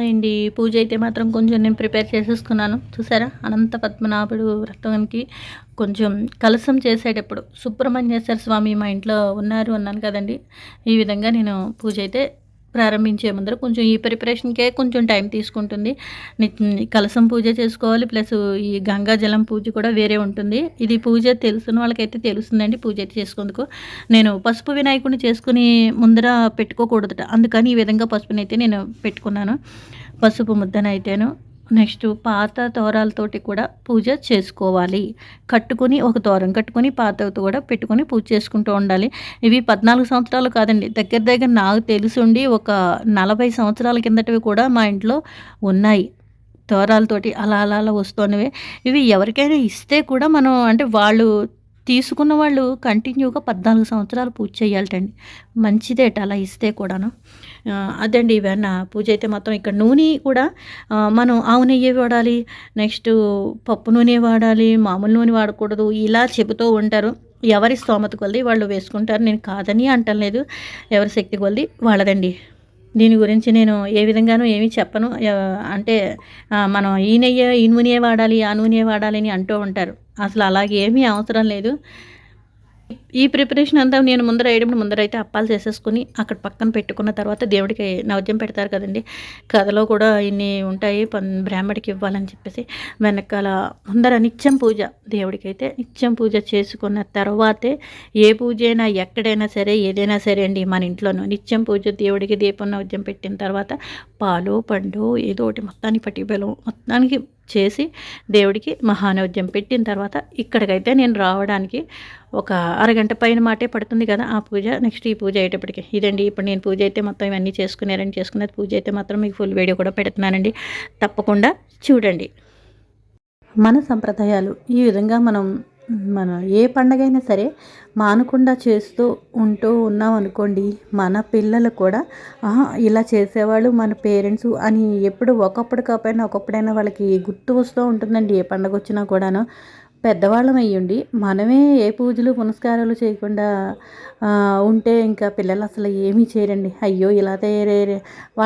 అండి పూజ అయితే మాత్రం కొంచెం నేను ప్రిపేర్ చేసేసుకున్నాను. చూసారా? అనంత పద్మనాభుడు వ్రతానికి కొంచెం కలసం చేసేటప్పుడు సుబ్రహ్మణ్యేశ్వర స్వామి మా ఇంట్లో ఉన్నారు అన్నాను కదండి. ఈ విధంగా నేను పూజ అయితే ప్రారంభించే ముందర కొంచెం ఈ ప్రిపరేషన్కే కొంచెం టైం తీసుకుంటుంది. కలసం పూజ చేసుకోవాలి ప్లస్ ఈ గంగా జలం పూజ కూడా వేరే ఉంటుంది. ఇది పూజ తెలుసున్న వాళ్ళకైతే తెలుస్తుందండి పూజ అయితే చేసుకుందుకు. నేను పసుపు వినాయకుడిని చేసుకుని ముందర పెట్టుకోకూడదట. అందుకని ఈ విధంగా పసుపునైతే నేను పెట్టుకున్నాను. పసుపు ముద్దనైతేను. నెక్స్ట్ పాత తోరాలతోటి కూడా పూజ చేసుకోవాలి. కట్టుకొని ఒక తోరం కట్టుకొని పాతతో కూడా పెట్టుకొని పూజ చేసుకుంటూ ఉండాలి. ఇవి పద్నాలుగు సంవత్సరాలు కాదండి. దగ్గర దగ్గర నాకు తెలిసుండి ఒక నలభై సంవత్సరాల కిందటివి కూడా మా ఇంట్లో ఉన్నాయి. తోరాలతోటి అలా అలా అలా వస్తున్నవి. ఇవి ఎవరికైనా ఇస్తే కూడా మనం అంటే వాళ్ళు తీసుకున్న వాళ్ళు కంటిన్యూగా పద్నాలుగు సంవత్సరాలు పూజ చేయాలటండి. మంచిదేట అలా ఇస్తే కూడాను. అదండి ఇవన్న పూజ అయితే మొత్తం ఇక్కడ నూనె కూడా మనం ఆవు నెయ్యి వాడాలి నెక్స్ట్ పప్పు నూనె వాడాలి మామూలు నూనె వాడకూడదు ఇలా చెబుతూ ఉంటారు. ఎవరి స్తోమత కొలిది వాళ్ళు వేసుకుంటారు. నేను కాదని అంటలేదు ఎవరి శక్తి కొలిది వాళ్ళదండి. దీని గురించి నేను ఏ విధంగానూ ఏమీ చెప్పను. అంటే మనం ఈ నెయ్యి ఈ నూనె వాడాలి ఆ నూనె వాడాలి అని అంటూ ఉంటారు. అసలు అలాగే ఏమీ అవసరం లేదు. ఈ ప్రిపరేషన్ అంతా నేను ముందర వేయడం ముందర అయితే అప్పాలు చేసేసుకుని అక్కడ పక్కన పెట్టుకున్న తర్వాత దేవుడికి నైవేద్యం పెడతారు కదండి. కథలో కూడా ఇన్ని ఉంటాయి బ్రాహ్మడికి ఇవ్వాలని చెప్పేసి వెనకాల ముందర నిత్యం పూజ దేవుడికి అయితే నిత్యం పూజ చేసుకున్న తర్వాతే ఏ పూజ అయినా ఎక్కడైనా సరే ఏదైనా సరే అండి మన ఇంట్లోనూ నిత్యం పూజ దేవుడికి దీపం నైవేద్యం పెట్టిన తర్వాత పాలు పండు ఏదో ఒకటి మొత్తానికి పట్టి బెల్లం మొత్తానికి చేసి దేవుడికి మహానోద్యం పెట్టిన తర్వాత ఇక్కడికైతే నేను రావడానికి ఒక అరగంట పైన మాటే పడుతుంది కదా ఆ పూజ. నెక్స్ట్ ఈ పూజ అయ్యేటప్పటికి ఇదండి. ఇప్పుడు నేను పూజ అయితే మొత్తం ఇవన్నీ చేసుకున్నారని చేసుకున్నది పూజ అయితే మాత్రం మీకు ఫుల్ వీడియో కూడా పెడుతున్నానండి. తప్పకుండా చూడండి. మన సంప్రదాయాలు ఈ విధంగా మనం మన ఏ పండగైనా సరే మానకుండా చేస్తూ ఉంటూ ఉన్నాం అనుకోండి మన పిల్లలు కూడా ఇలా చేసేవాళ్ళు మన పేరెంట్స్ అని ఎప్పుడు ఒకప్పుడు కాకపోయినా ఒకప్పుడైనా వాళ్ళకి గుర్తు వస్తూ ఉంటుందండి ఏ పండగ వచ్చినా కూడాను. పెద్దవాళ్ళం అయ్యండి మనమే ఏ పూజలు పునస్కారాలు చేయకుండా ఉంటే ఇంకా పిల్లలు అసలు ఏమీ చేయరండి. అయ్యో ఇలా తయారయ్యారే వా-